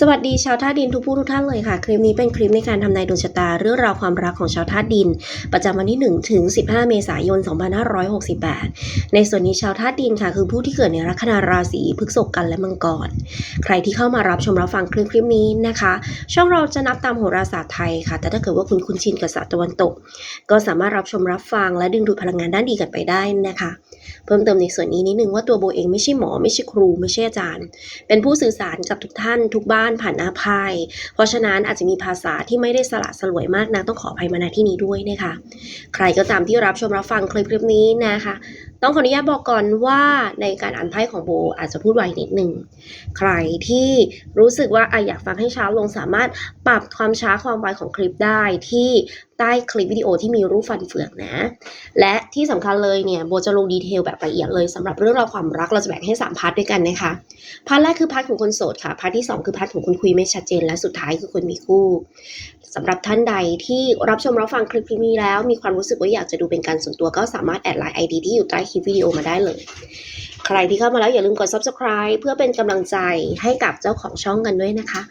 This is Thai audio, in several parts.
สวัสดีชาวธาตุดินทุกผู้ทุกท่านเลยค่ะ คลิปนี้เป็นคลิปในการทำนายดวงชะตาเรื่องราวความรักของชาวธาตุดิน ประจำวันที่1ถึง15 เมษายน 2568 ในส่วนนี้ชาวธาตุดินค่ะ คือผู้ที่เกิดในลัคนาราศีพฤษภกันและมังกร ใครที่เข้ามารับชมรับฟังคลิปคลิปนี้นะคะ ช่องเราจะนับตามโหราศาสตร์ไทยค่ะ แต่ถ้าเกิดว่าคุณคุ้นชินกับศาสตร์ตะวันตก ก็สามารถรับชมรับฟังและดึงดูดพลังงานด้านดีกันไปได้นะคะ เพิ่มเติมในส่วนนี้นิดนึงว่าตัวโบเองไม่ใช่หมอไม่ใช่ครูไม่ใช่อาจารย์ เป็นผู้สื่อสารกับทุกท่านทุกบ้านผ่านอาภายเพราะฉะนั้นอาจจะมีภาษาที่ไม่ได้สละสลวยมากนะต้องขออภัยมาณที่นี้ด้วยนะคะ ใครก็ตามที่รับชมรับฟังคลิปคลิปนี้นะคะ ต้องขออนุญาตบอกก่อนว่าในการอ่านไพ่ของโบอาจจะพูดไวนิดนึง ใครที่รู้สึกว่าอยากฟังให้ช้าลงสามารถปรับความช้าความไวของคลิปได้ที่ใต้คลิปวิดีโอที่มีรูปฟันเฟืองนะ และที่สำคัญเลยเนี่ยโบจะลงดีเทลแบบละเอียดเลยสำหรับเรื่องราวความรักเราจะแบ่งให้ 3 พาร์ทด้วยกันนะคะ พาร์ทแรกคือพาร์ทของคนโสดค่ะ พาร์ทที่ 2 คือพาร์ทของคนคุยไม่ชัดเจน และสุดท้ายคือคนมีคู่สำหรับท่านใดที่รับชมรับฟังคลิปนี้แล้ว มีความรู้สึกว่าอยากจะดูเป็นการส่วนตัวก็สามารถแอดไลน์ ID ที่อยู่ใต้คลิปวิดีโอมาได้เลย ใครที่เข้ามาแล้วอย่าลืมกด subscribe เพื่อเป็นกำลังใจให้กับเจ้าของช่องกันด้วยนะคะ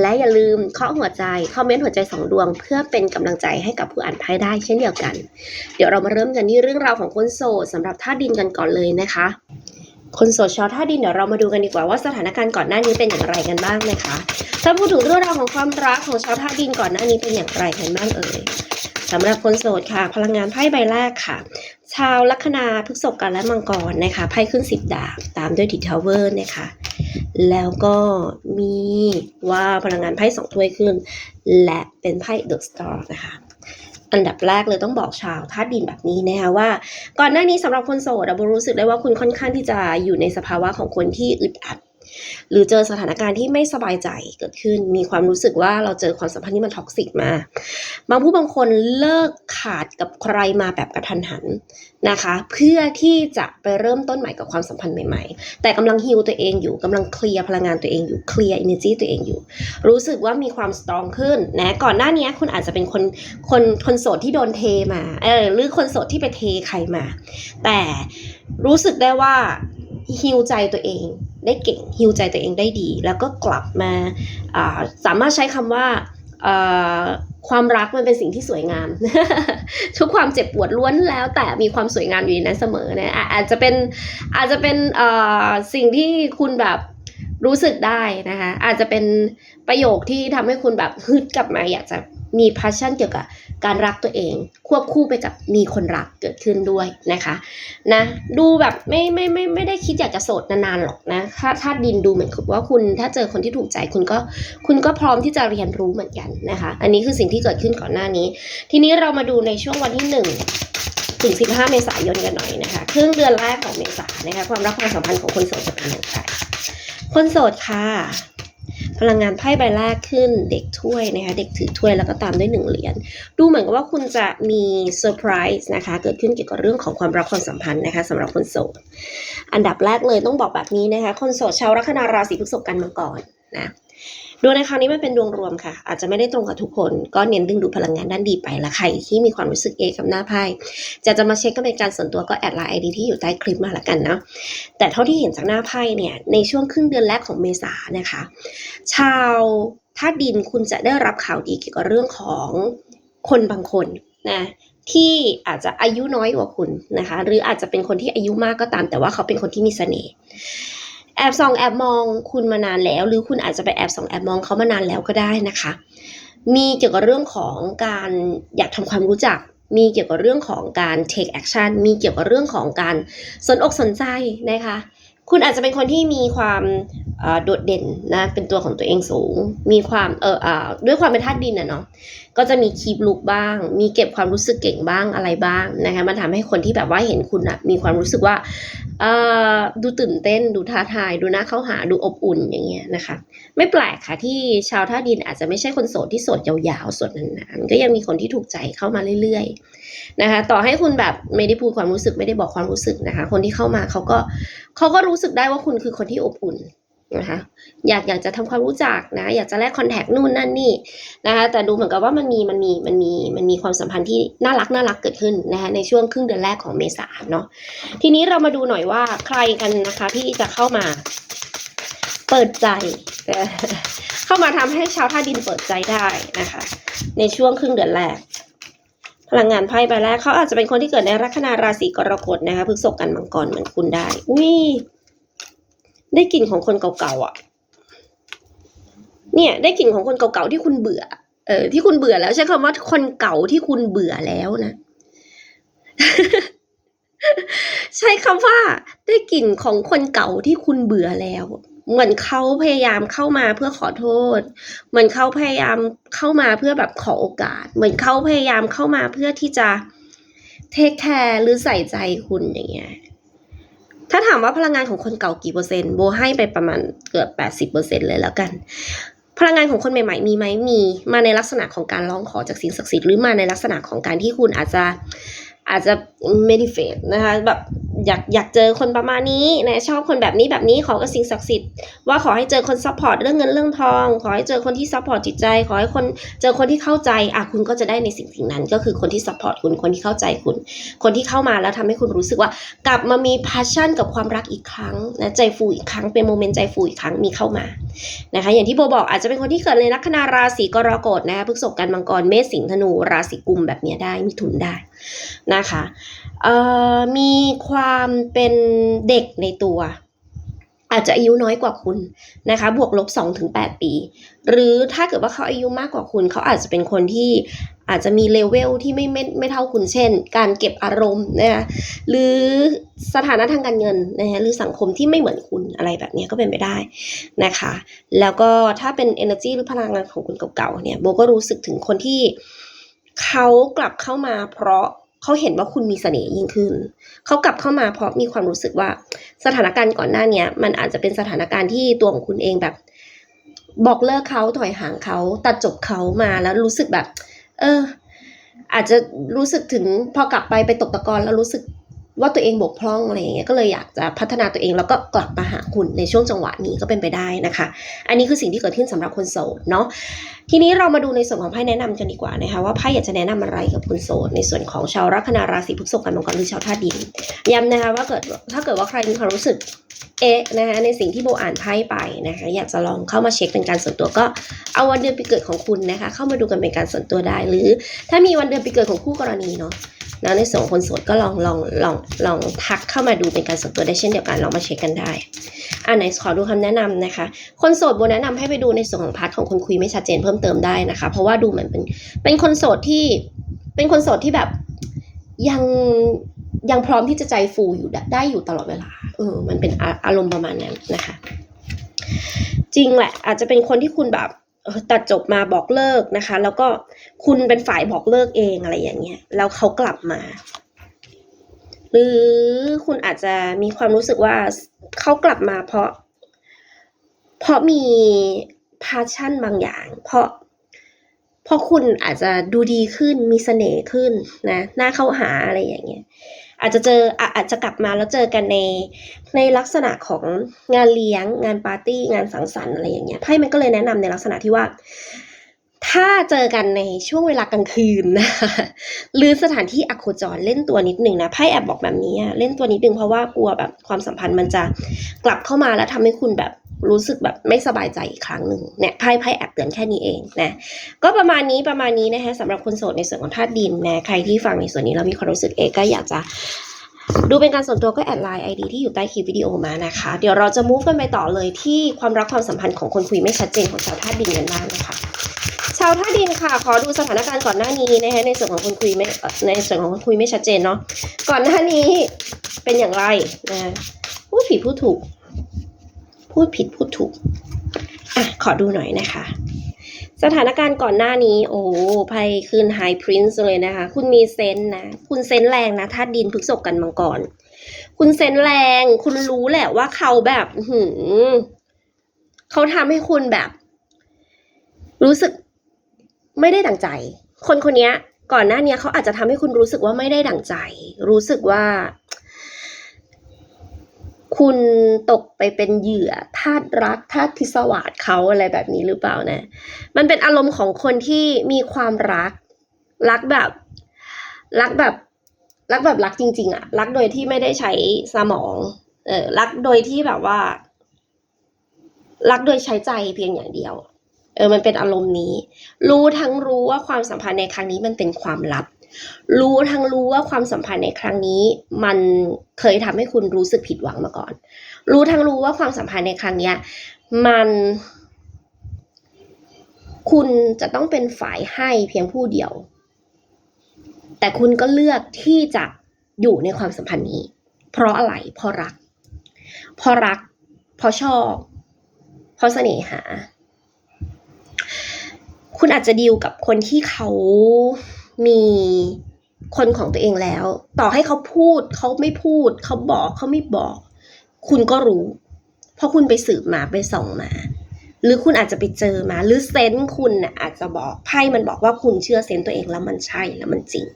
และอย่าลืมเคาะหัวใจคอมเมนต์หัวใจสองดวง เพื่อเป็นกำลังใจให้กับผู้อ่านไพ่ได้เช่นเดียวกัน เดี๋ยวเรามาเริ่มกันที่เรื่องราวของคนโสดสำหรับท่าดินกันก่อนเลยนะคะคนโสดชาวท่าดินเดี๋ยวเรามาดูกันดีกว่าว่าสถานการณ์ก่อนหน้านี้เป็นอย่างไรกันบ้างนะคะถ้าพูดถึงเรื่องราวของความรักของชาวท่าดินก่อนหน้านี้เป็นอย่างไรกันบ้างเอ่ยสำหรับคนโสดค่ะ พลังงานไพ่ใบแรกค่ะ ชาวลัคนาพฤษภกันและมังกรนะคะไพ่ขึ้นสิบดาบตามด้วยดิทาวเวอร์นะคะแล้วก็มีว่าพลังงานไพ่สองถ้วยขึ้น และเป็นไพ่เดอะสตาร์นะคะอันดับแรกเลยต้องบอกชาวธาตุดินแบบนี้นะคะว่า ก่อนหน้านี้สำหรับคนโสดอะโบรู้สึกได้ว่าคุณค่อนข้างที่จะอยู่ในสภาวะของคนที่อึดอัด หรือเจอสถานการณ์ที่ไม่สบายใจเกิดขึ้น มีความรู้สึกว่าเราเจอความสัมพันธ์ที่มันท็อกซิกมา บางผู้บางคนเลิกขาดกับใครมาแบบกระทันหันนะคะ เพื่อที่จะไปเริ่มต้นใหม่กับความสัมพันธ์ใหม่ ๆ แต่กำลังฮิวตัวเองอยู่กำลังเคลียร์พลังงานตัวเองอยู่เคลียร์อินเนอร์จีตัวเองอยู่ รู้สึกว่ามีความสตรองขึ้นนะก่อนหน้านี้คุณอาจจะเป็นคนคนคนโสดที่โดนเทมาเออหรือคนโสดที่ไปเทใครมา แต่รู้สึกได้ว่าฮิวใจตัวเอง ได้เก่งฮิวใจตัวเองได้ดี แล้วก็กลับมาสามารถใช้คำว่าความรักมันเป็นสิ่งที่สวยงาม ทุกความเจ็บปวดล้วนแล้ว แต่มีความสวยงามอยู่ในนั้นเสมอนะอะอาจจะเป็นอาจจะเป็นสิ่งที่คุณแบบรู้สึกได้นะคะอาจจะเป็นประโยคที่ทำให้คุณแบบฮึดกลับมาอยากจะ มีพ a ชชั่นเกี่ยวกับการรักตัวเอง ควบคู่ไปกับมีคนรักเกิดขึ้นด้วยนะคะนะดูแบบไม่ไม่ไม่ไม่ได้คิดอยากจะโสดนานๆหรอกนะถ้าถ้าดินดูเหมือนว่าคุณถ้าเจอคนที่ถูกใจคุณก็คุณก็พร้อมที่จะเรียนรู้เหมือนกันนะคะอันนี้คือสิ่งที่เกิดขึ้นก่อนหน้านี้ ทีนี้เรามาดูในช่วงวันที่หนึ่งถึง 15 เมษายนกันหน่อยนะคะ ครึ่งเดือนแรกของเมษายนนะคะ ความรักความสัมพันธ์ของคนโสดจะเป็นอย่างไร คนโสดค่ะ พลังงานไพ่ใบแรกขึ้นเด็กถ้วยนะคะเด็กถือถ้วยแล้วก็ตามด้วยหนึ่งเหรียญดูเหมือนกับว่าคุณจะมีเซอร์ไพรส์นะคะเกิดขึ้นเกี่ยวกับเรื่องของความรักความสัมพันธ์นะคะสำหรับคนโสดอันดับแรกเลยต้องบอกแบบนี้นะคะคนโสดชาวลัคนาราศีพฤษภกันมาก่อนนะ ดวงในครั้งนี้มันเป็นดวงรวมค่ะ อาจจะไม่ได้ตรงกับทุกคน ก็เน้นดึงดูดพลังงานด้านดีไปละใครที่มีความรู้สึกเอกับหน้าไพ่จะจะมาเช็คก็เป็นการส่วนตัวก็แอดไลน์ไอดีที่อยู่ใต้คลิปมาละกันเนาะแต่เท่าที่เห็นจากหน้าไพ่เนี่ยในช่วงครึ่งเดือนแรกของเมษานะคะ ชาวธาตุดินคุณจะได้รับข่าวดีเกี่ยวกับเรื่องของคนบางคนนะที่อาจจะอายุน้อยกว่าคุณนะคะ หรืออาจจะเป็นคนที่อายุมากก็ตาม แต่ว่าเขาเป็นคนที่มีเสน่ห์ แอบส่องแอบมองคุณมานานแล้ว หรือคุณอาจจะไปแอบส่องแอบมองเขามานานแล้วก็ได้นะคะ มีเกี่ยวกับเรื่องของการอยากทำความรู้จัก มีเกี่ยวกับเรื่องของการ take action มีเกี่ยวกับเรื่องของการสนอกสนใจนะคะ คุณอาจจะเป็นคนที่มีความอ่อโดดเด่นนะ เป็นตัวของตัวเองสูง มีความเอออ่าด้วยความเป็นธาตุดินนะเนาะ ก็จะมีคีบลุกบ้าง มีเก็บความรู้สึกเก่งบ้างอะไรบ้างนะคะ มันทำให้คนที่แบบว่าเห็นคุณอะมีความรู้สึกว่าเอ่อดูตื่นเต้น ดูท้าทาย ดูน่าเข้าหา ดูอบอุ่นอย่างเงี้ยนะคะ ไม่แปลกค่ะที่ชาวท่าดินอาจจะไม่ใช่คนโสดที่โสดยาวๆ โสดนานๆ ก็ยังมีคนที่ถูกใจเข้ามาเรื่อยๆ นะคะต่อให้คุณแบบไม่ได้พูดความรู้สึกไม่ได้บอกความรู้สึกนะคะ คนที่เข้ามาเขาก็เขาก็รู้สึกได้ว่าคุณคือคนที่อบอุ่นนะคะอยากอยากจะทำความรู้จักนะ อยากจะแลกคอนแทคนู่นนั่นนี่นะคะแต่ดูเหมือนกับว่ามันมีมันมีมันมีมันมีความสัมพันธ์ที่น่ารักน่ารักเกิดขึ้นนะคะในช่วงครึ่งเดือนแรกของเมษาเนาะทีนี้เรามาดูหน่อยว่าใครกันนะคะที่จะเข้ามา เปิดใจ เข้ามาทำให้ชาวธาดินเปิดใจได้นะคะ ในช่วงครึ่งเดือนแรก พลังงานไพ่ใบแรกเขาอาจจะเป็นคนที่เกิดในลัคนาราศีกรกฎนะคะพฤษภกันมังกรเหมือนคุณได้ อุ้ยได้กลิ่นของคนเก่าๆอะ เนี่ย ได้กลิ่นของคนเก่าๆที่คุณเบื่อ เออ ที่คุณเบื่อแล้วใช้คำว่าคนเก่าที่คุณเบื่อแล้วนะ ใช้คำว่าได้กลิ่นของคนเก่าที่คุณเบื่อแล้ว เหมือนเขาพยายามเข้ามาเพื่อขอโทษ เหมือนเขาพยายามเข้ามาเพื่อแบบขอโอกาส เหมือนเขาพยายามเข้ามาเพื่อที่จะเทคแคร์หรือใส่ใจคุณอย่างเงี้ย ถ้าถามว่าพลังงานของคนเก่ากี่เปอร์เซ็นต์โบให้ไปประมาณเกือบแปดสิบเปอร์เซ็นเลยแล้วกัน พลังงานของคนใหม่ ๆ มีไหมมี มาในลักษณะของการร้องขอจากสิ่งศักดิ์สิทธิ์หรือมาในลักษณะของการที่คุณอาจจะอาจจะ meditate นะคะแบบอยากอยากเจอคนประมาณนี้นะชอบคนแบบนี้แบบนี้ขอกับสิ่งศักดิ์สิทธิ์ว่าขอให้เจอคนซัพพอร์ตเรื่องเงินเรื่องทอง ขอให้เจอคนที่ซัพพอร์ตจิตใจ ขอให้คนเจอคนที่เข้าใจอะคุณก็จะได้ในสิ่งสิ่งนั้น ก็คือคนที่ซัพพอร์ตคุณคนที่เข้าใจคุณ คนที่เข้ามาแล้วทำให้คุณรู้สึกว่า กลับมามี passion กับความรักอีกครั้งนะใจฟูอีกครั้งเป็นโมเมนต์ใจฟูอีกครั้งมีเข้ามานะคะ อย่างที่โบบอกอาจจะเป็นคนที่เกิดในลัคนาราศีกรกฎนะคะพฤษภกันมังกรเมษสิงห์ธนูราศีกุมแบบนี้ได้มีทุนได้นะคะ เอ่อมีความเป็นเด็กในตัว อาจจะอายุน้อยกว่าคุณนะคะ บวกลบ2-8ถึง8ปี หรือถ้าเกิดว่าเขาอายุมากกว่าคุณเขาอาจจะเป็นคนที่อาจจะมีเลเวลที่ไม่ไม่ไม่เท่าคุณเช่น การเก็บอารมณ์นะคะหรือสถานะทางการเงินนะคะหรือสังคมที่ไม่เหมือนคุณอะไรแบบนี้ก็เป็นไปได้นะคะ แล้วก็ถ้าเป็น energy หรือพลังงานของคุณเก่าๆเนี่ยโบก็รู้สึกถึงคนที่เขากลับเข้ามาเพราะ เขาเห็นว่าคุณมีเสน่ห์ยิ่งขึ้น เขากลับเข้ามาเพราะมีความรู้สึกว่า สถานการณ์ก่อนหน้าเนี้ยมันอาจจะเป็นสถานการณ์ที่ตัวของคุณเองแบบ บอกเลิกเขาถอยห่างเขาตัดจบเขามาแล้วรู้สึกแบบ เออ อาจจะรู้สึกถึงพอกลับไปไปตกตะกอนแล้วรู้สึก ว่าตัวเองบกพร่องอะไรอย่างเงี้ยก็เลยอยากจะพัฒนาตัวเองแล้วก็กลับมาหาคุณในช่วงจังหวะนี้ก็เป็นไปได้นะคะ อันนี้คือสิ่งที่เกิดขึ้นสำหรับคนโสดเนาะทีนี้เรามาดูในส่วนของไพ่แนะนำกันดีกว่านะคะว่าไพ่อยากจะแนะนำอะไรกับคนโสดในส่วนของชาวลัคนาราศีพฤษภกันมังกรหรือชาวธาตุดินย้ำนะคะว่าเกิดถ้าเกิดว่าใครมีความรู้สึกเอ๊ะนะคะในสิ่งที่โบอ่านไพ่ไปนะคะอยากจะลองเข้ามาเช็คเป็นการส่วนตัวก็เอาวันเดือนปีเกิดของคุณนะคะเข้ามาดูกันเป็นการส่วนตัวได้ หรือถ้ามีวันเดือนปีเกิดของคู่กรณีเนาะ แล้วในส่วนของคนโสดก็ลองลองลองลองทักเข้ามาดูเป็นการส่วนตัวได้เช่นเดียวกันลองมาเช็คกันได้อ่าไหนขอดูคำแนะนำนะคะ คนโสดโบแนะนำให้ไปดูในส่วนของพาร์ทของคนคุยไม่ชัดเจนเพิ่มเติมได้นะคะ เพราะว่าดูเหมือนเป็นเป็นคนโสดที่เป็นคนโสดที่แบบยังยังพร้อมที่จะใจฟูอยู่ได้อยู่ตลอดเวลาเออมันเป็นอารมณ์ประมาณนั้นนะคะ จริงแหละ อาจจะเป็นคนที่คุณแบบ ตัดจบมาบอกเลิกนะคะ แล้วก็คุณเป็นฝ่ายบอกเลิกเองอะไรอย่างเงี้ยแล้วเขากลับมา หรือคุณอาจจะมีความรู้สึกว่าเขากลับมาเพราะ เพราะมีพาชั่นบางอย่าง เพราะเพราะคุณอาจจะดูดีขึ้นมีเสน่ห์ขึ้นนะน่าเข้าหาอะไรอย่างเงี้ย อาจจะเจออาจจะกลับมาแล้วเจอกันในในลักษณะของงานเลี้ยง งานปาร์ตี้งานสังสรรค์อะไรอย่างเงี้ยไพ่มันก็เลยแนะนำในลักษณะที่ว่า ถ้าเจอกันในช่วงเวลากลางคืนนะหรือสถานที่อโคจรเล่นตัวนิดหนึ่งนะไพ่แอบบอกแบบนี้เล่นตัวนิดนึงเพราะว่ากลัวแบบความสัมพันธ์มันจะกลับเข้ามาแล้วทำให้คุณแบบ รู้สึกแบบไม่สบายใจอีกครั้งหนึ่งเนี่ยไพ่ไพ่แอบเตือนแค่นี้เองนะก็ประมาณนี้ประมาณนี้นะคะสำหรับคนโสดในส่วนของธาตุดินนะใครที่ฟังในส่วนนี้แล้วมีความรู้สึกเองก็อยากจะดูเป็นการส่วนตัวก็แอดไลน์ไอดีที่อยู่ใต้คลิปวิดีโอมานะคะ เดี๋ยวเราจะมุ่งกันไปต่อเลยที่ความรักความสัมพันธ์ของคนคุยไม่ชัดเจนของชาวธาตุดินกันบ้างนะคะชาวธาตุดินค่ะ ขอดูสถานการณ์ก่อนหน้านี้นะคะในส่วนของคนคุยไม่ในส่วนของคนคุยไม่ชัดเจนเนาะก่อนหน้านี้เป็นอย่างไรนะพูดผิดพูดถูก พูดผิดพูดถูก อะ ขอดูหน่อยนะคะ สถานการณ์ก่อนหน้านี้ โอ้ไพ่ขึ้นไฮพรินซ์เลยนะคะ คุณมีเซนนะ คุณเซนแรงนะธาตุดินพฤกษกกันมังกร คุณเซนแรง คุณรู้แหละว่าเขาแบบหือเขาทำให้คุณแบบ รู้สึกไม่ได้ดั่งใจ คนคนนี้ก่อนหน้านี้เขาอาจจะทำให้คุณรู้สึกว่าไม่ได้ดั่งใจ รู้สึกว่า คุณตกไปเป็นเหยื่อทาสรักทาสพิศวาสเขาอะไรแบบนี้หรือเปล่านะ มันเป็นอารมณ์ของคนที่มีความรัก รักแบบรักแบบรักแบบรักจริง ๆอะรักโดยที่ไม่ได้ใช้สมอง เออรักโดยที่แบบว่า รักโดยใช้ใจเพียงอย่างเดียว เออ มันเป็นอารมณ์นี้ รู้ทั้งรู้ว่าความสัมพันธ์ในครั้งนี้มันเป็นความลับ รู้ทั้งรู้ว่าความสัมพันธ์ในครั้งนี้ มันเคยทำให้คุณรู้สึกผิดหวังมาก่อน รู้ทั้งรู้ว่าความสัมพันธ์ในครั้งเนี้ยมันคุณจะต้องเป็นฝ่ายให้เพียงผู้เดียว แต่คุณก็เลือกที่จะอยู่ในความสัมพันธ์นี้ เพราะอะไร เพราะรัก เพราะรัก เพราะชอบ เพราะเสน่หา คุณอาจจะดีลกับคนที่เขา มีคนของตัวเองแล้ว ต่อให้เขาพูดเขาไม่พูด เขาบอกเขาไม่บอก คุณก็รู้ เพราะคุณไปสืบมาไปส่องมา หรือคุณอาจจะไปเจอมา หรือเซนส์คุณน่ะอาจจะบอกไพ่มันบอกว่าคุณเชื่อเซนส์ตัวเองแล้วมันใช่แล้วมันจริง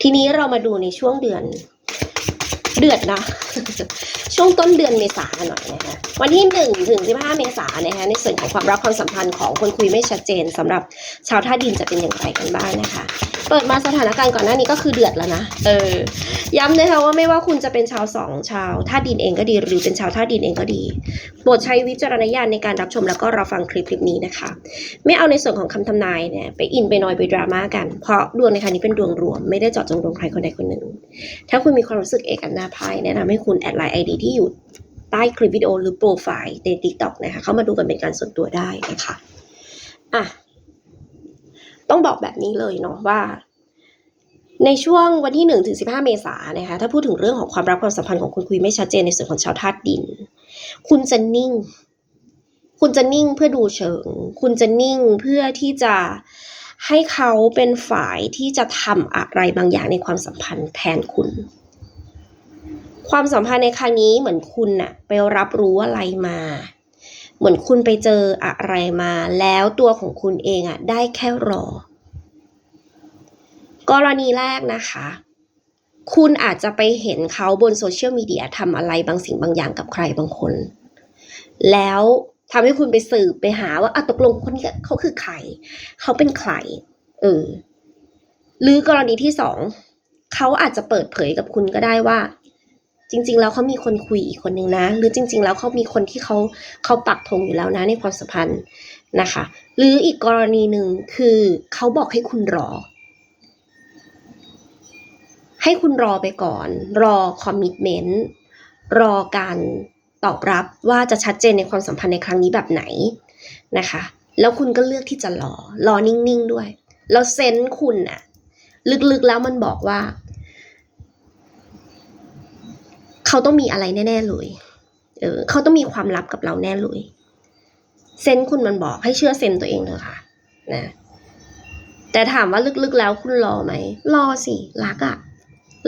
ทีนี้เรามาดูในช่วงเดือน เดือดนะ ช่วงต้นเดือนเมษาหน่อยนะคะวันที่หนึ่งถึงสิบห้าเมษานะคะในส่วนของความรักความสัมพันธ์ของคนคุยไม่ชัดเจนสำหรับชาวท่าดินจะเป็นอย่างไรกันบ้างนะคะ เปิดมาสถานการณ์ก่อนหน้านี้ก็คือเดือดแล้วนะเออย้ำนะคะว่าไม่ว่าคุณจะเป็นชาวสองชาวท่าดินเองก็ดี หรือเป็นชาวท่าดินเองก็ดีโปรดใช้วิจารณญาณในการรับชมแล้วก็รับฟังคลิปคลิปนี้นะคะ ไม่เอาในส่วนของคำทำนายเนี่ยไปอินไปนอยไปดราม่ากันเพราะดวงในครั้งนี้เป็นดวงรวม ไม่ได้เจาะจงดวงใครคนใดคนหนึ่ง ถ้าคุณมีความรู้สึกเอกอันนาพายแนะนำให้คุณแอดไลน์ไอดีที่อยู่ใต้คลิปวิดีโอหรือโปรไฟล์ใน TikTok นะคะ เข้ามาดูกันเป็นการส่วนตัวได้นะคะอะต้องบอกแบบนี้เลยเนาะว่า ในช่วงวันที่1ถึง15 เมษายนนะคะถ้าพูดถึงเรื่องของความรักความสัมพันธ์ของคุณคุยไม่ชัดเจนในส่วนของชาวธาตุดิน คุณจะนิ่ง คุณจะนิ่งเพื่อดูเชิง คุณจะนิ่งเพื่อที่จะให้เขาเป็นฝ่ายที่จะทำอะไรบางอย่างในความสัมพันธ์แทนคุณ ความสัมพันธ์ในครั้งนี้เหมือนคุณน่ะไปรับรู้อะไรมา เหมือนคุณไปเจออะไรมา แล้วตัวของคุณเองอะได้แค่รอ กรณีแรกนะคะ คุณอาจจะไปเห็นเขาบนโซเชียลมีเดียทำอะไรบางสิ่งบางอย่างกับใครบางคน แล้วทำให้คุณไปสืบไปหาว่าอะตกลงคนนี้เขาคือใคร เขาเป็นใคร เออ หรือกรณีที่สอง เขาอาจจะเปิดเผยกับคุณก็ได้ว่า จริง ๆ แล้วเขามีคนคุยอีกคนนึงนะ หรือจริง ๆ แล้วเขามีคนที่เขาเขาปักธงอยู่แล้วนะในความสัมพันธ์นะคะ หรืออีกกรณีหนึ่งคือเขาบอกให้คุณรอ ให้คุณรอไปก่อน รอคอมมิชเมนต์รอการตอบรับว่าจะชัดเจนในความสัมพันธ์ในครั้งนี้แบบไหนนะคะ แล้วคุณก็เลือกที่จะรอ รอนิ่ง ๆ ด้วย แล้วเซนส์คุณน่ะลึกๆแล้วมันบอกว่า เขาต้องมีอะไรแน่ ๆ เลย เออเขาต้องมีความลับกับเราแน่เลย เซนคุณมันบอกให้เชื่อเซนส์ตัวเองเถอะค่ะ นะ แต่ถามว่าลึกๆแล้วคุณรอไหม รอสิ รักอะ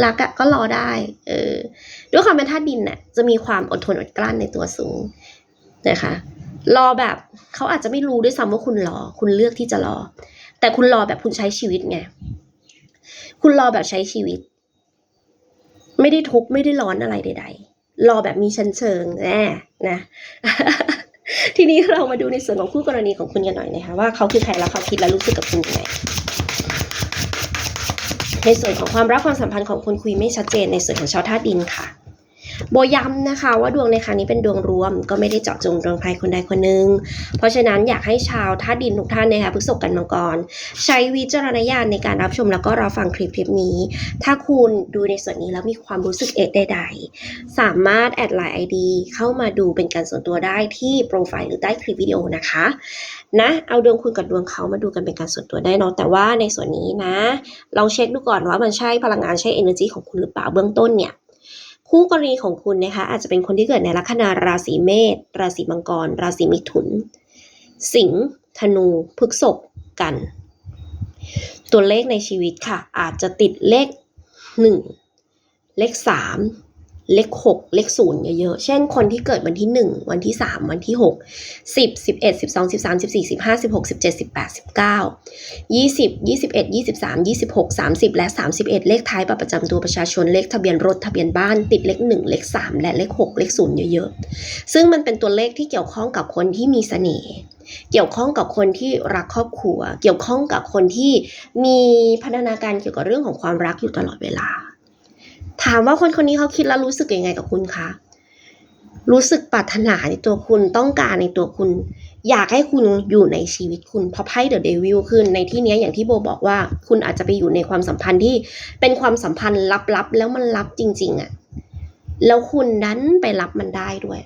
รักอะก็รอได้ เออ ด้วยความเป็นธาตุดินน่ะ จะมีความอดทนอดกลั้นในตัวสูงนะคะ รอแบบเขาอาจจะไม่รู้ด้วยซ้ำว่าคุณรอ คุณเลือกที่จะรอ แต่คุณรอแบบคุณใช้ชีวิตไง คุณรอแบบใช้ชีวิต ไม่ได้ทุกข์ไม่ได้ร้อนอะไรใด ๆ รอแบบมีชั้นเชิงแน่นะ ทีนี้เรามาดูในส่วนของคู่กรณีของคุณกันหน่อยนะคะว่าเขาคือใครแล้วเขาคิดและรู้สึกกับคุณยังไงในส่วนของความรักความสัมพันธ์ของคนคุยไม่ชัดเจนในส่วนของชาวธาตุดินค่ะ โบย้ำนะคะ ว่าดวงในครั้งนี้เป็นดวงรวม ก็ไม่ได้เจาะจงดวงใครคนใดคนหนึ่งเพราะฉะนั้นอยากให้ชาวธาตุดินทุกท่านนะคะพฤษภกันมังกร ใช้วิจารณญาณในการรับชมแล้วก็รับฟังคลิปคลิปนี้ ถ้าคุณดูในส่วนนี้แล้วมีความรู้สึกเอกใดๆ สามารถแอดไลน์ไอดีเข้ามาดูเป็นการส่วนตัวได้ที่โปรไฟล์หรือใต้คลิปวิดีโอนะคะนะเอาดวงคุณกับดวงเขามาดูกันเป็นการส่วนตัวได้เนาะแต่ว่าในส่วนนี้นะลองเช็คดูก่อนว่ามันใช่พลังงานใช่ energy ของคุณหรือเปล่าเบื้องต้นเนี่ย คู่กรณีของคุณนะคะอาจจะเป็นคนที่เกิดในลัคนาราศีเมษราศีมังกร ราศีมิถุน สิงห์ธนูพฤษภกัน ตัวเลขในชีวิตค่ะ อาจจะติดเลขหนึ่งเลขสาม เลขหกเลขศูนย์เยอะๆ เช่นคนที่เกิดวันที่หนึ่งวันที่สามวันที่หกสิบสิบเอ็ดสิบสองสิบสามสิบสี่สิบห้าสิบหกสิบเจ็ดสิบแปดสิบเก้ายี่สิบยี่สิบเอ็ดยี่สิบสามยี่สิบหกสามสิบและสามสิบเอ็ดเลขท้ายบัตรประจำตัวประชาชนเลขทะเบียนรถทะเบียนบ้านติดเลขหนึ่งเลขสามและเลขหกเลขศูนย์เยอะๆ ซึ่งมันเป็นตัวเลขที่เกี่ยวข้องกับคนที่มีเสน่ห์เกี่ยวข้องกับคนที่รักครอบครัว เกี่ยวข้องกับคนที่มีพัฒนาการเกี่ยวกับเรื่องของความรักอยู่ตลอดเวลา ถามว่าคนคนนี้เขาคิดแล้วรู้สึกยังไงกับคุณคะ รู้สึกปรารถนาในตัวคุณต้องการในตัวคุณ อยากให้คุณอยู่ในชีวิตคุณเพราะไพ่เดอะเดวิลขึ้นในที่นี้อย่างที่โบบอกว่า คุณอาจจะไปอยู่ในความสัมพันธ์ที่เป็นความสัมพันธ์ลับๆแล้วมันลับจริง ๆอะแล้วคุณดันไปรับมันได้ด้วย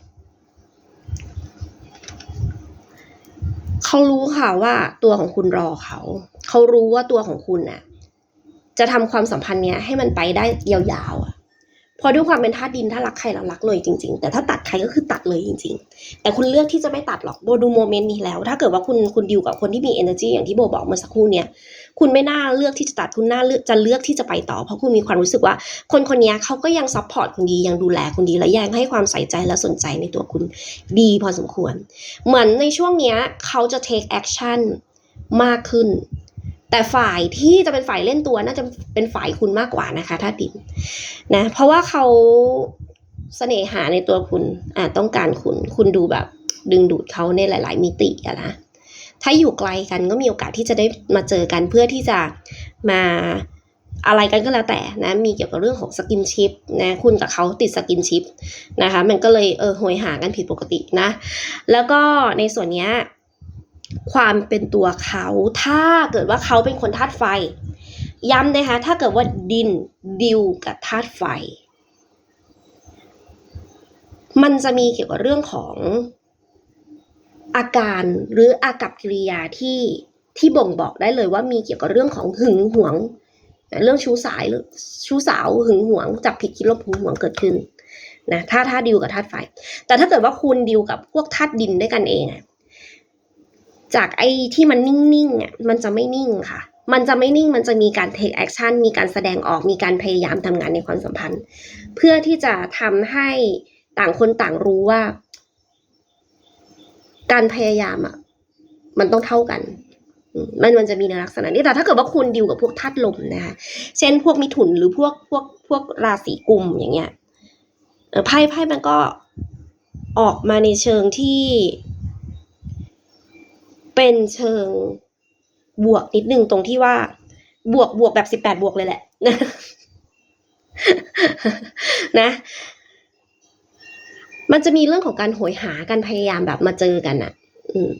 เขารู้ค่ะว่าตัวของคุณรอเขา เขารู้ว่าตัวของคุณน่ะ จะทำความสัมพันธ์เนี้ยให้มันไปได้ยาวๆอะเพอด้วยความเป็นธาตุดินถ้ารักใครเรารักเลยจริง ๆ แต่ถ้าตัดใครก็คือตัดเลยจริง ๆ แต่คุณเลือกที่จะไม่ตัดหรอกโบดูโมเมนต์นี้แล้ว ถ้าเกิดว่าคุณคุณดิวกับคนที่มี energy อย่างที่โบบอกเมื่อสักครู่เนี้ยคุณไม่น่าเลือกที่จะตัดคุณน่าเลือกจะเลือกที่จะไปต่อ เพราะคุณมีความรู้สึกว่า คนคนนี้เขาก็ยังซัพพอร์ตคุณดียังดูแลคุณดีและยังให้ความใส่ใจและสนใจในตัวคุณดีพอสมควร เหมือนในช่วงเนี้ยเขาจะ take action มากขึ้น แต่ฝ่ายที่จะเป็นฝ่ายเล่นตัวน่าจะเป็นฝ่ายคุณมากกว่านะคะถ้าดินนะเพราะว่าเขาเสน่หาในตัวคุณอ่าต้องการคุณคุณดูแบบ ดึงดูดเขาในหลาย ๆ มิติอะนะถ้าอยู่ไกลกันก็มีโอกาสที่จะได้มาเจอกันเพื่อที่จะมาอะไรกันก็แล้วแต่นะมีเกี่ยวกับเรื่องของสกินชิพนะคุณกับเขาติดสกินชิพนะคะมันก็เลยเออโหยหากันผิดปกตินะ แล้วก็ในส่วนเนี้ย ความเป็นตัวเขา ถ้าเกิดว่าเขาเป็นคนธาตุไฟ ย้ำนะคะ ถ้าเกิดว่าดินดิวกับธาตุไฟ มันจะมีเกี่ยวกับเรื่องของอาการหรืออากับกิริยาที่ที่บ่งบอกได้เลยว่ามีเกี่ยวกับเรื่องของหึงหวง เรื่องชู้สายหรือชู้สาวหึงหวงจับผิดคิดลบหึงหวงเกิดขึ้นนะถ้าถ้าดิวกับธาตุไฟ แต่ถ้าเกิดว่าคุณดิวกับพวกธาตุดินด้วยกันเองอะ จากไอ้ที่มันนิ่งๆอะมันจะไม่นิ่งค่ะ มันจะไม่นิ่งมันจะมีการ take action มีการแสดงออกมีการพยายามทำงานในความสัมพันธ์ เพื่อที่จะทำให้ต่างคนต่างรู้ว่า การพยายามอะมันต้องเท่ากันมันมันจะมีในลักษณะนี้แต่ถ้าเกิดว่าคุณดิวกับพวกธาตุลมนะคะเช่นพวกมิถุนหรือพวกพวกพวกราศีกุมอย่างเงี้ยไพ่ไพ่มันก็ออกมาในเชิงที่ เป็นเชิงบวกนิดนึงตรงที่ว่า บวกบวกแบบสิบแปดบวกเลยแหละนะ มันจะมีเรื่องของการโหยหาการพยายามแบบมาเจอกันอะอืม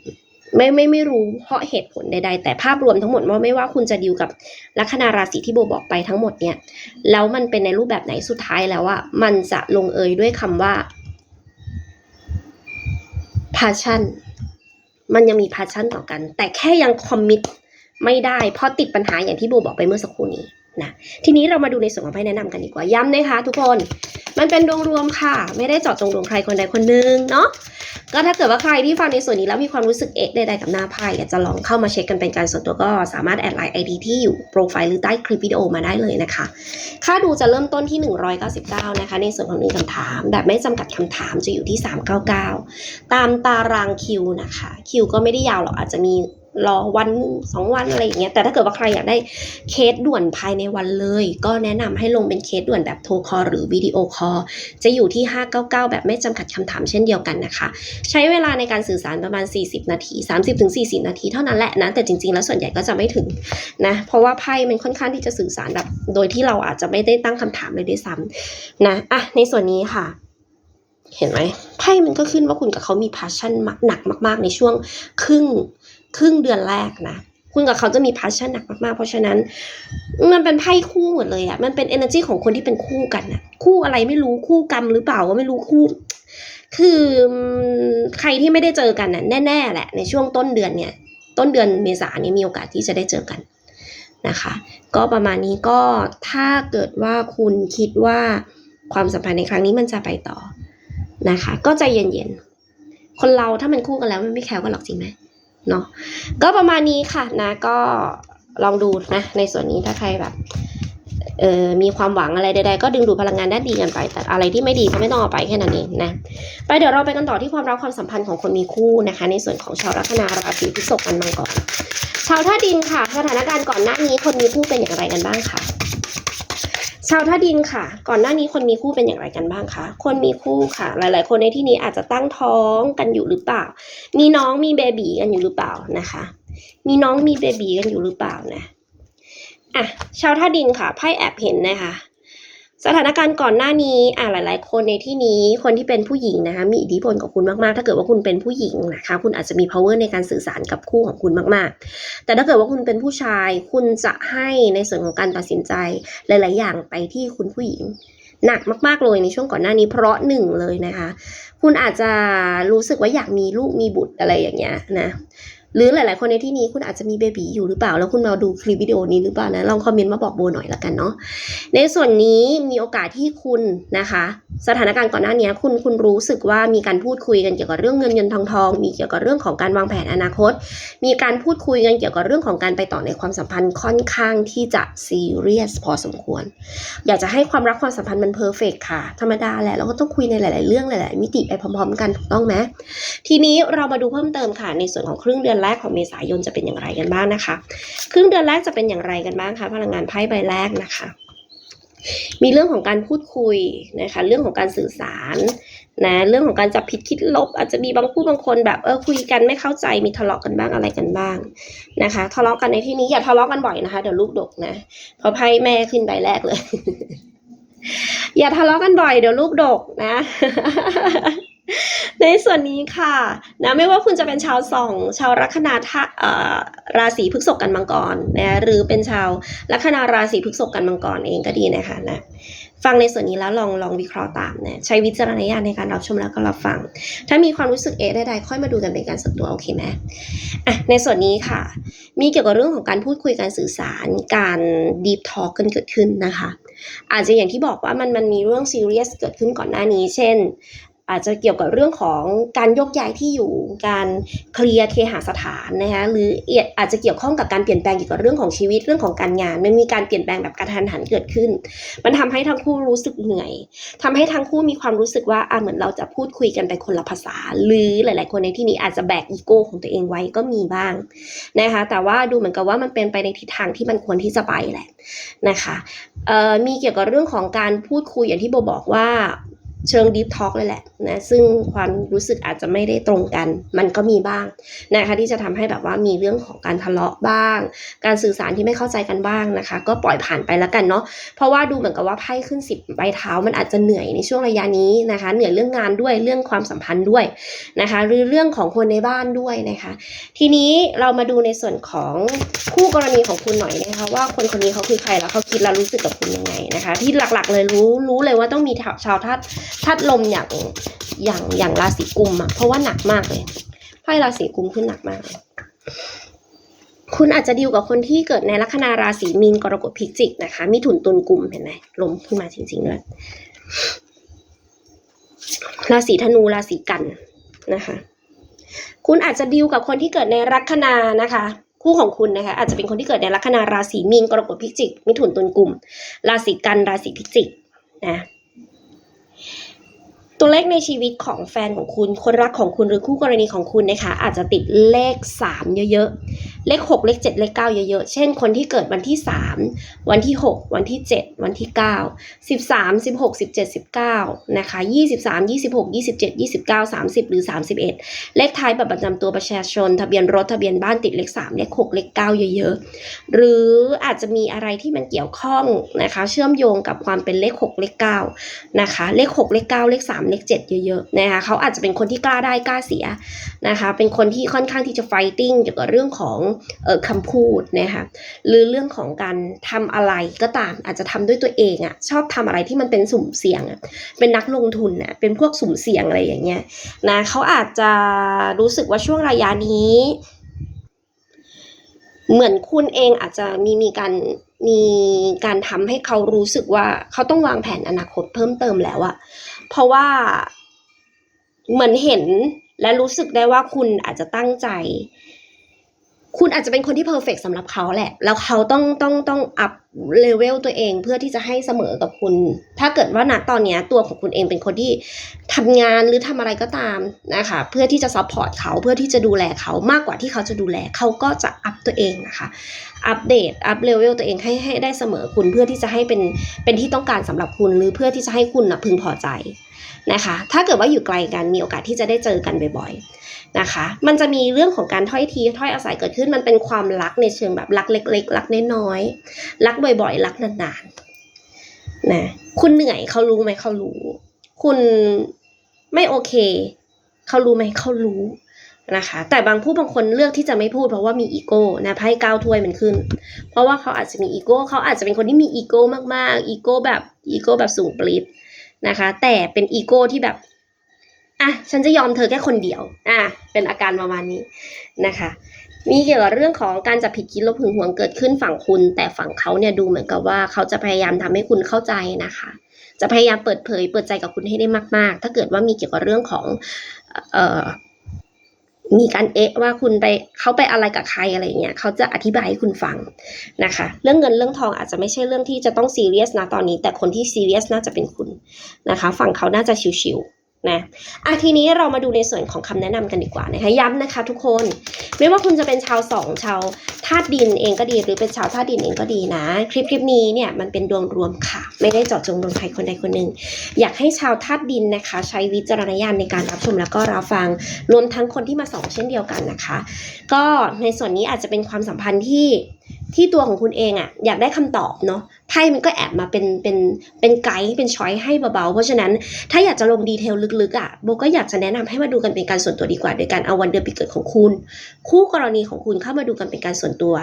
ไม่ไม่ไม่รู้เพราะเหตุผลใด ๆ แต่ภาพรวมทั้งหมดว่าไม่ว่าคุณจะดิวกับลัคนาราศีที่โบบอกไปทั้งหมดเนี่ย แล้วมันเป็นในรูปแบบไหนสุดท้ายแล้วอะมันจะลงเอยด้วยคำว่า passion มันยังมีพาชั่นต่อกัน แต่แค่ยังคอมมิตไม่ได้เพราะติดปัญหาอย่างที่โบบอกไปเมื่อสักครู่นี้ นะทีนี้เรามาดูในส่วนของไพ่แนะนำกันดีกว่าย้ำนะคะ ทุกคนมันเป็นดวงรวมค่ะ ไม่ได้เจาะจงดวงใครคนใดคนหนึ่งเนาะก็ถ้าเกิดว่าใครที่ฟังในส่วนนี้แล้วมีความรู้สึกเอกใดๆกับหน้าไพ่อยากจะลองเข้ามาเช็คกันเป็นการส่วนตัวก็สามารถแอดไลน์ไอดีที่อยู่โปรไฟล์หรือใต้คลิปวิดีโอมาได้เลยนะคะ ค่าดูจะเริ่มต้นที่ 199 นะคะ ในส่วนของหนึ่งคำถาม แบบไม่จำกัดคำถามจะอยู่ที่ 399 ตามตารางคิวนะคะ คิวก็ไม่ได้ยาวหรอกอาจจะมี รอวันสองวันอะไรอย่างเงี้ยแต่ถ้าเกิดว่าใครอยากได้เคสด่วนภายในวันเลย ก็แนะนำให้ลงเป็นเคสด่วนแบบโทรคอลหรือวิดีโอคอลจะอยู่ที่ 599 แบบไม่จำกัดคำถามเช่นเดียวกันนะคะ ใช้เวลาในการสื่อสารประมาณ 40 นาที 30-40 นาทีเท่านั้นแหละนะ แต่จริงๆ แล้วส่วนใหญ่ก็จะไม่ถึงนะเพราะว่าไพ่มันค่อนข้างที่จะสื่อสารแบบ โดยที่เราอาจจะไม่ได้ตั้งคำถามเลยด้วยซ้ำนะอะในส่วนนี้ค่ะเห็นไหมไพ่มันก็ขึ้นว่าคุณกับเขามี passion มากหนักมาก ๆ ในช่วงครึ่ง ครึ่งเดือนแรกนะคุณกับเขาจะมี passion หนักมากๆ เพราะฉะนั้น มันเป็นไพ่คู่หมดเลยอะมันเป็น energy ของคนที่เป็นคู่กันอะคู่อะไรไม่รู้คู่กรรมหรือเปล่าก็ไม่รู้คู่ คือใครที่ไม่ได้เจอกันน่ะแน่ ๆ แหละ ในช่วงต้นเดือนเนี่ย ต้นเดือนเมษานนี้มีโอกาสที่จะได้เจอกันนะคะ ก็ประมาณนี้ก็ถ้าเกิดว่าคุณคิดว่าความสัมพันธ์ในครั้งนี้มันจะไปต่อนะคะ ก็ใจเย็นๆคนเราถ้ามันคู่กันแล้วมันไม่แคร์กันหรอกจริงไหม เนาะก็ประมาณนี้ค่ะนะก็ลองดูนะ ในส่วนนี้ถ้าใครแบบเออมีความหวังอะไรใดๆก็ดึงดูดพลังงานด้านดีกันไป แต่อะไรที่ไม่ดีก็ไม่ต้องเอาไปแค่นั้นเองนะไปเดี๋ยวเราไปกันต่อที่ความรักความสัมพันธ์ของคนมีคู่นะคะ ในส่วนของชาวลัคนาราศีพฤษภกันมังกรชาวท่าดินค่ะ สถานการณ์ก่อนหน้านี้คนมีคู่เป็นอย่างไรกันบ้างค่ะ ชาวท่าดินค่ะ ก่อนหน้านี้คนมีคู่เป็นอย่างไรกันบ้างคะคนมีคู่ค่ะ หลาย ๆ คนในที่นี้อาจจะตั้งท้องกันอยู่หรือเปล่า มีน้องมีเบบีกันอยู่หรือเปล่านะคะ มีน้องมีเบบีกันอยู่หรือเปล่านะอะชาวท่าดินค่ะไพ่แอบเห็นนะคะ สถานการณ์ก่อนหน้านี้อ่าหลาย ๆ คนในที่นี้คนที่เป็นผู้หญิงนะคะมีอิทธิพลกับคุณมาก ๆ ถ้าเกิดว่าคุณเป็นผู้หญิงนะคะคุณอาจจะมี power ในการสื่อสารกับคู่ของคุณมาก ๆ แต่ถ้าเกิดว่าคุณเป็นผู้ชายคุณจะให้ในส่วนของการตัดสินใจหลาย ๆ อย่างไปที่คุณผู้หญิงหนักมาก ๆ เลยในช่วงก่อนหน้านี้เพราะหนึ่งเลยนะคะ คุณอาจจะรู้สึกว่าอยากมีลูกมีบุตรอะไรอย่างเงี้ยนะ หรือหลาย ๆ คนในที่นี้คุณอาจจะมีเบบีอยู่หรือเปล่า แล้วคุณมาดูคลิปวิดีโอนี้หรือเปล่านะลองคอมเมนต์มาบอกโบหน่อยละกันเนาะในส่วนนี้มีโอกาสที่คุณนะคะ สถานการณ์ก่อนหน้านี้คุณคุณรู้สึกว่ามีการพูดคุยกันเกี่ยวกับเรื่องเงินเงินทองทองมีเกี่ยวกับเรื่องของการวางแผนอนาคต มีการพูดคุยกันเกี่ยวกับเรื่องของการไปต่อในความสัมพันธ์ค่อนข้างที่จะซีเรียสพอสมควร อยากจะให้ความรักความสัมพันธ์มันเพอร์เฟกค่ะ ธรรมดาแหละเราก็ต้องคุยในหลาย ๆ เรื่องหลาย ๆ มิติไปพร้อม ๆ กันถูกต้องไหมทีนี้เรามาดูเพิ่มเติมค่ะในส่วนของครึ่งเดือนแรกของเมษายนจะเป็นอย่างไรกันบ้างนะคะ ครึ่งเดือนแรกจะเป็นอย่างไรกันบ้างคะพลังงานไพ่ใบแรกนะคะ มีเรื่องของการพูดคุยนะคะเรื่องของการสื่อสารนะเรื่องของการจับผิดคิดลบ อาจจะมีบางผู้บางคนแบบเออคุยกันไม่เข้าใจมีทะเลาะกันบ้างอะไรกันบ้างนะคะทะเลาะกันในที่นี้อย่าทะเลาะกันบ่อยนะคะเดี๋ยวลูกดกนะเพราะไพ่แม่ขึ้นใบแรกเลย อย่าทะเลาะกันบ่อยเดี๋ยวลูกดกนะ ในส่วนนี้ค่ะนะไม่ว่าคุณจะเป็นชาวส่อง ชาวลัคนาทะเอ่อราศีพฤษภกันมังกรนะหรือเป็นชาวลัคนาราศีพฤษภกันมังกรเองก็ดีนะคะนะฟังในส่วนนี้แล้วลองลองวิเคราะห์ตามนะใช้วิจารณญาณในการรับชมแล้วก็รับฟัง ถ้ามีความรู้สึกเอะใดๆค่อยมาดูกันเป็นการส่วนตัวโอเคไหมอะในส่วนนี้ค่ะ มีเกี่ยวกับเรื่องของการพูดคุยการสื่อสารการดีฟทอ l k กันเกิดขึ้นนะคะ อาจจะอย่างที่บอกว่ามันมันมีเรื่องซีเรียสเกิดขึ้นก่อนหน้านี้ เช่น อาจจะเกี่ยวกับเรื่องของการยกย้ายที่อยู่ การเคลียร์เคหสถานนะคะหรืออาจจะเกี่ยวข้องกับการเปลี่ยนแปลงเกี่ยวกับเรื่องของชีวิตเรื่องของการงาน มันมีการเปลี่ยนแปลงแบบกระทันหันเกิดขึ้น มันทำให้ทั้งคู่รู้สึกเหนื่อยทำให้ทั้งคู่มีความรู้สึกว่าอะเหมือนเราจะพูดคุยกันไปคนละภาษา หรือหลาย ๆ คนในที่นี้อาจจะแบกอีโก้ของตัวเองไว้ก็มีบ้างนะคะแต่ว่าดูเหมือนกับว่ามันเป็นไปในทิศทางที่มันควรที่จะไปแหละนะคะเออมีเกี่ยวกับเรื่องของการพูดคุยอย่างที่โบบอกว่า เชิง Deep Talk เลยแหละนะซึ่งความรู้สึกอาจจะไม่ได้ตรงกัน มันก็มีบ้างนะคะที่จะทำให้แบบว่ามีเรื่องของการทะเลาะบ้าง การสื่อสารที่ไม่เข้าใจกันบ้างนะคะ ก็ปล่อยผ่านไปแล้วกันเนาะเพราะว่าดูเหมือนกับว่าไพ่ขึ้นสิบใบเท้ามันอาจจะเหนื่อยในช่วงระยะนี้นะคะ เหนื่อยเรื่องงานด้วยเรื่องความสัมพันธ์ด้วยนะคะ หรือเรื่องของคนในบ้านด้วยนะคะ ทีนี้เรามาดูในส่วนของคู่กรณีของคุณหน่อยนะคะว่าคนคนนี้เขาคือใครแล้วเขาคิดแล้วรู้สึกกับคุณยังไงนะคะ ที่หลักๆเลยรู้รู้เลยว่าต้องมีชาวธาตธาตุลมอย่างอย่างอย่างราศีกุมอะเพราะว่าหนักมากเลยไพ่ราศีกุมขึ้นหนักมาก คุณอาจจะดีลกับคนที่เกิดในลัคนาราศีมีนกรกฎพิจิกนะคะ มีถุนตุนกุมเห็นไหมลมขึ้นมาจริงๆด้วยราศีธนูราศีกันนะคะ คุณอาจจะดีลกับคนที่เกิดในลัคนานะคะคู่ของคุณนะคะอาจจะเป็นคนที่เกิดในลัคนาราศีมีนกรกฎพิจิกมิถุนตุลกุมราศีกันราศีพิจิกนะ ตัวเลขในชีวิตของแฟนของคุณ คนรักของคุณหรือคู่กรณีของคุณนะคะ อาจจะติดเลข 3 เยอะๆ เลข 6 เลข 7 เลข 9 เยอะๆ เช่นคนที่เกิดวันที่ 3 วันที่ 6 วันที่ 7 วันที่ 9 13 16 17 19 นะคะ 23 26 27 29 30 หรือ 31 เลขท้ายแบบประจำตัวประชาชน ทะเบียนรถทะเบียนบ้านติดเลข 3 เลข 6 เลข 9 เยอะๆ หรืออาจจะมีอะไรที่มันเกี่ยวข้องนะคะ เชื่อมโยงกับความเป็นเลข 6 เลข 9 นะคะ เลข 6 เลข 9 เลข 3เลข7เยอะๆนะคะเขาอาจจะเป็นคนที่กล้าได้กล้าเสียนะคะเป็นคนที่ค่อนข้างที่จะไฟติ้งเกี่ยวกับเรื่องของเออคำพูดนะคะหรือเรื่องของการทำอะไรก็ตามอาจจะทำด้วยตัวเองอะ่ะชอบทำอะไรที่มันเป็นสุ่มเสี่ยงอะ่ะเป็นนักลงทุนอะเป็นพวกสุ่มเสี่ยงอะไรอย่างเงี้ยนะเขาอาจจะรู้สึกว่าช่วงระยะนี้เหมือนคุณเองอาจจะมีมีการมีการทำให้เขารู้สึกว่าเขาต้องวางแผนอนาคตเพิ่มเติมแล้วอะ เพราะว่าเหมือนเห็นและรู้สึกได้ว่าคุณอาจจะตั้งใจ คุณอาจจะเป็นคนที่เพอร์เฟกสำหรับเขาแหละ แล้วเขาต้องต้องต้องอัพเลเวลตัวเองเพื่อที่จะให้เสมอกับคุณ ถ้าเกิดว่าณตอนนี้ตัวของคุณเองเป็นคนที่ทำงานหรือทำอะไรก็ตามนะคะ เพื่อที่จะซัพพอร์ตเขาเพื่อที่จะดูแลเขามากกว่าที่เขาจะดูแลเขาก็จะอัพตัวเองนะคะ อัปเดตอัพเลเวลตัวเองให้ให้ได้เสมอคุณเพื่อที่จะให้เป็นเป็นที่ต้องการสำหรับคุณหรือเพื่อที่จะให้คุณนะพึงพอใจ นะคะ ถ้าเกิดว่าอยู่ไกลกันมีโอกาสที่จะได้เจอกันบ่อยๆนะคะ มันจะมีเรื่องของการถ้อยทีถ้อยอาศัยเกิดขึ้น มันเป็นความรักในเชิงแบบรักเล็ก ๆ รักน้อยๆรักบ่อยๆ รักนานๆนะคุณเหนื่อยเขารู้ไหมเขารู้ คุณไม่โอเคเขารู้ไหมเขารู้นะคะแต่บางผู้บางคนเลือกที่จะไม่พูดเพราะว่ามีอีโก้นะไพ่ก้าวถ้วยมันขึ้น เพราะว่าเขาอาจจะมีอีโก้เขาอาจจะเป็นคนที่มีอีโก้มากๆอีโก้แบบอีโก้แบบสูงปรีด นะคะ แต่เป็นอีโก้ที่แบบอะฉันจะยอมเธอแค่คนเดียวอะเป็นอาการประมาณนี้นะคะ มีเกี่ยวกับเรื่องของการจับผิดคิดลบหึงหวงเกิดขึ้นฝั่งคุณ แต่ฝั่งเขาเนี่ยดูเหมือนกับว่าเขาจะพยายามทำให้คุณเข้าใจนะคะ จะพยายามเปิดเผย เปิดใจกับคุณให้ได้มาก ๆ ถ้าเกิดว่ามีเกี่ยวกับเรื่องของเอ่อ มีการเอะว่าคุณไปเขาไปอะไรกับใครอะไรเงี้ยเขาจะอธิบายให้คุณฟังนะคะ เรื่องเงินเรื่องทองอาจจะไม่ใช่เรื่องที่จะต้องซีเรียสนะตอนนี้ แต่คนที่ซีเรียสน่าจะเป็นคุณนะคะ ฝั่งเขาน่าจะชิวๆ นะอะทีนี้เรามาดูในส่วนของคำแนะนำกันดีกว่านะคะย้ำนะคะทุกคน ไม่ว่าคุณจะเป็นชาวสองชาวธาตุดินเองก็ดี หรือเป็นชาวธาตุดินเองก็ดีนะ คลิปคลิปนี้เนี่ยมันเป็นดวงรวมค่ะ ไม่ได้เจาะจงดวงใครคนใดคนหนึ่งอยากให้ชาวธาตุดินนะคะ ใช้วิจารณญาณในการรับชมแล้วก็รับฟังรวมทั้งคนที่มาส่องเช่นเดียวกันนะคะ ก็ในส่วนนี้อาจจะเป็นความสัมพันธ์ที่ที่ตัวของคุณเองอะอยากได้คำตอบเนาะ ไพ่มันก็แอบมาเป็นเป็นเป็นไกด์เป็นช้อยให้เบาๆ เพราะฉะนั้นถ้าอยากจะลงดีเทลลึกๆอะโบก็อยากจะแนะนำให้มาดูกันเป็นการส่วนตัวดีกว่าโดยการเอาวันเดือนปีเกิดของคุณ คู่กรณีของคุณเข้ามาดูกันเป็นการส่วนตัว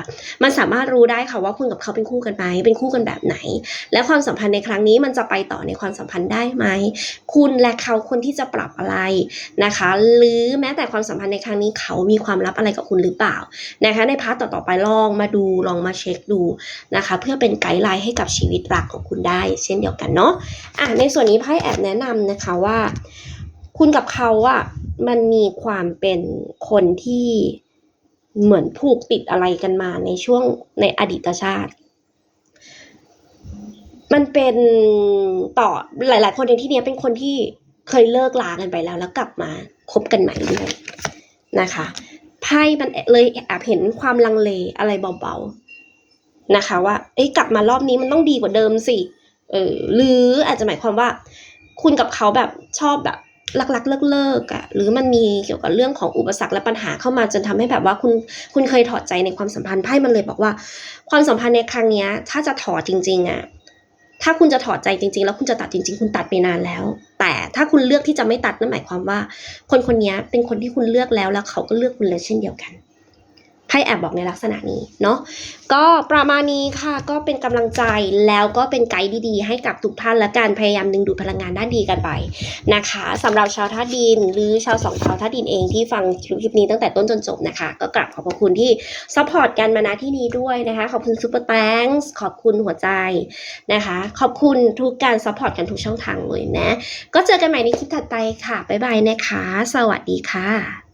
มันสามารถรู้ได้ค่ะว่าคุณกับเขาเป็นคู่กันไหมเป็นคู่กันแบบไหน และความสัมพันธ์ในครั้งนี้มันจะไปต่อในความสัมพันธ์ได้ไหมคุณและเขาคนที่จะปรับอะไรนะคะ หรือแม้แต่ความสัมพันธ์ในครั้งนี้เขามีความลับอะไรกับคุณหรือเปล่านะคะในพาร์ทต่อๆไปลองมาดูลองมาเช็คดูนะคะ เพื่อเป็นไกด์ไลน์ให้กับชีวิตรักของคุณได้ เช่นเดียวกันเนาะอะในส่วนนี้ไพ่แอบแนะนำนะคะว่า คุณกับเขาอะมันมีความเป็นคนที่เหมือนผูกติดอะไรกันมาในช่วงในอดีตชาติ มันเป็นต่อหลาย ๆ คนในที่นี้เป็นคนที่เคยเลิกลากันไปแล้วแล้วกลับมาคบกันใหม่ด้วยนะคะไพ่มันเลยแอบเห็นความลังเลอะไรเบาๆ นะคะว่าเอ้ยกลับมารอบนี้มันต้องดีกว่าเดิมสิเออหรืออาจจะหมายความว่า คุณกับเขาแบบชอบแบบรักๆเลิกๆอะ่ะหรือมันมีเกี่ยวกับเรื่องของอุปสรรคและปัญหาเข้ามาจนทำให้แบบว่าคุณคุณเคยถอดใจในความสัมพันธ์ไพ่มันเลยบอกว่า ความสัมพันธ์ในครั้งเนี้ย ถ้าจะถอดจริงๆอะ่ะถ้าคุณจะถอดใจจริง ๆ แล้วคุณจะตัดจริง ๆ คุณตัดไปนานแล้ว แต่ถ้าคุณเลือกที่จะไม่ตัดนั่นหมายความว่า คนคนนี้เป็นคนที่คุณเลือกแล้วแล้วเขาก็เลือกคุณเลยเช่นเดียวกัน ไพ่แอบบอกในลักษณะนี้เนาะก็ประมาณนี้ค่ะก็เป็นกำลังใจแล้วก็เป็นไกด์ดีๆ ให้กับทุกท่านและการพยายามดึงดูดพลังงานด้านดีกันไปนะคะสำหรับชาวธาดิน หรือชาวสองชาวธาดินเองที่ฟังคลิปนี้ตั้งแต่ต้นจนจบนะคะ ก็กราบขอบพระคุณที่ซัพพอร์ตกันมาณที่นี้ด้วยนะคะ ขอบคุณซูเปอร์แตงขอบคุณหัวใจนะคะ ขอบคุณทุกการซัพพอร์ตกันทุกช่องทางเลยนะ ก็เจอกันใหม่ในคลิปถัดไปค่ะบ๊ายบายนะคะ สวัสดีค่ะ